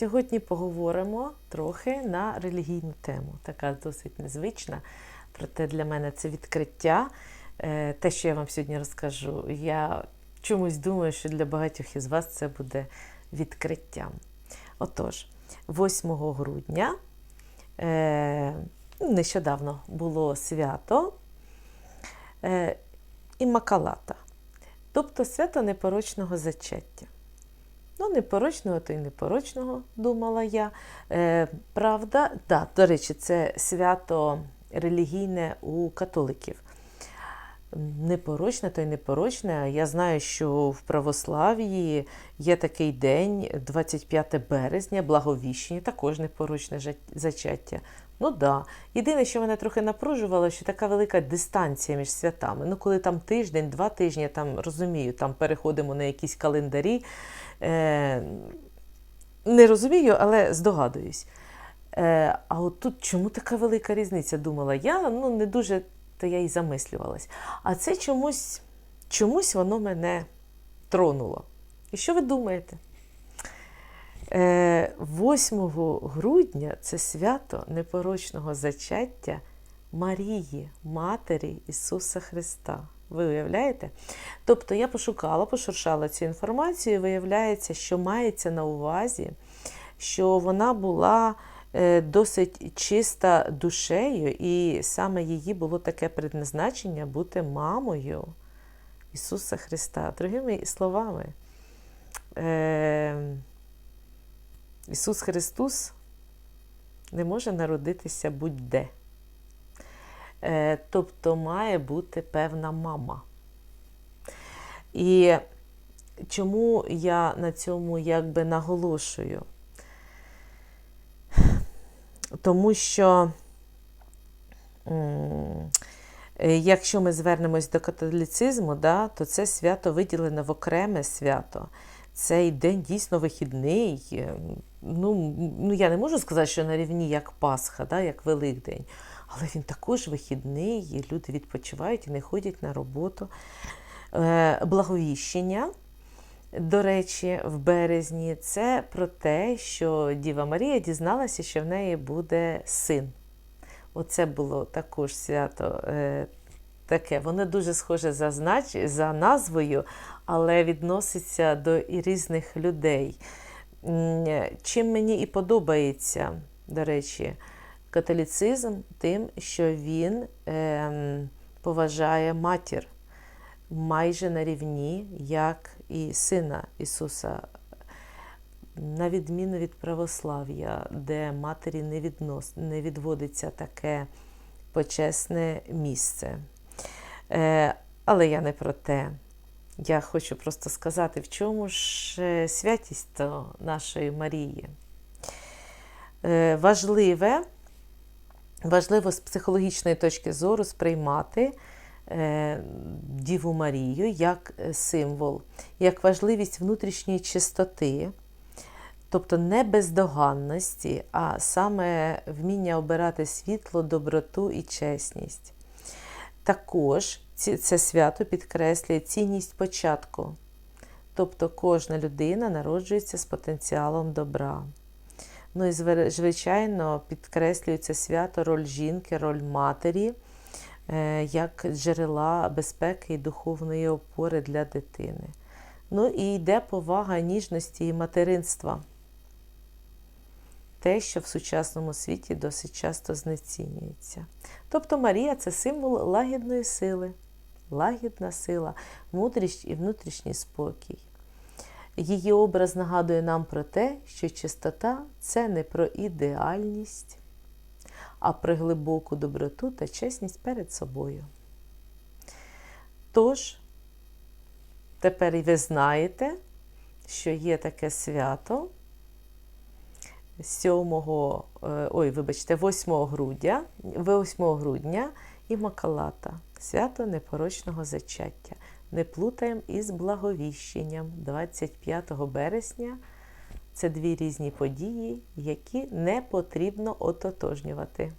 Сьогодні поговоримо трохи на релігійну тему. Така досить незвична. Проте для мене це відкриття. Е, Те, що я вам сьогодні розкажу, я чомусь думаю, що для багатьох із вас це буде відкриттям. Отож, 8 грудня е, нещодавно було свято е, Іммакалата, тобто свято непорочного зачаття. Ну, непорочного, то й непорочного, думала я. Е, правда, да, до речі, це свято релігійне у католиків. Непорочне, то й непорочне. Я знаю, що в православ'ї є такий день, 25 березня, благовіщення, також непорочне зачаття. Ну да. Єдине, що мене трохи напружувало, що така велика дистанція між святами. Ну, коли там тиждень, два тижні, там розумію, там переходимо на якісь календарі. Е, не розумію, але здогадуюсь. Е, а от тут чому така велика різниця? Думала я, ну не дуже то я і замислювалась. А це чомусь, чомусь воно мене тронуло. І що ви думаєте? Е, 8 грудня це свято непорочного зачаття Марії, Матері Ісуса Христа. Ви уявляєте? Тобто я пошукала, пошуршала цю інформацію, і виявляється, що мається на увазі, що вона була е, досить чиста душею, і саме її було таке предназначення бути мамою Ісуса Христа. Другими словами, е, Ісус Христос не може народитися будь-де. Е, Тобто має бути певна мама. І чому я на цьому якби наголошую? Тому що, е, якщо ми звернемось до католіцизму, да, то це свято виділене в окреме свято. Цей день дійсно вихідний. Е, Ну, ну, я не можу сказати, що на рівні як Пасха, да, як Великдень. Але він також вихідний, і люди відпочивають і не ходять на роботу. Е, Благовіщення, до речі, в березні це про те, що Діва Марія дізналася, що в неї буде син. Оце було також свято е, таке. Воно дуже схоже за, знач... за назвою, але відноситься до і різних людей. Чим мені і подобається, до речі, католіцизм тим, що він ем, поважає матір майже на рівні, як і сина Ісуса, на відміну від православ'я, де матері не, віднос, не відводиться таке почесне місце. Е, але я не про те. Я хочу просто сказати, в чому ж е, святість нашої Марії. Е, важливе, важливо з психологічної точки зору сприймати Діву Марію як е, символ, як важливість внутрішньої чистоти, тобто не бездоганності, а саме вміння обирати світло, доброту і чесність. Також це свято підкреслює цінність початку. Тобто кожна людина народжується з потенціалом добра. Ну і звичайно підкреслюється свято роль жінки, роль матері е, як джерела безпеки і духовної опори для дитини. Ну і йде повага ніжності і материнства. Те, що в сучасному світі досить часто знецінюється. Тобто Марія це символ лагідної сили, лагідна сила, мудрість і внутрішній спокій. Її образ нагадує нам про те, що чистота це не про ідеальність, а про глибоку доброту та чесність перед собою. Тож, тепер і ви знаєте, що є таке свято 7, е, ой, вибачте, 8 грудня, 8 грудня і Макалата, свято непорочного зачаття. Не плутаємо із благовіщенням 25 березня. Це дві різні події, які не потрібно ототожнювати.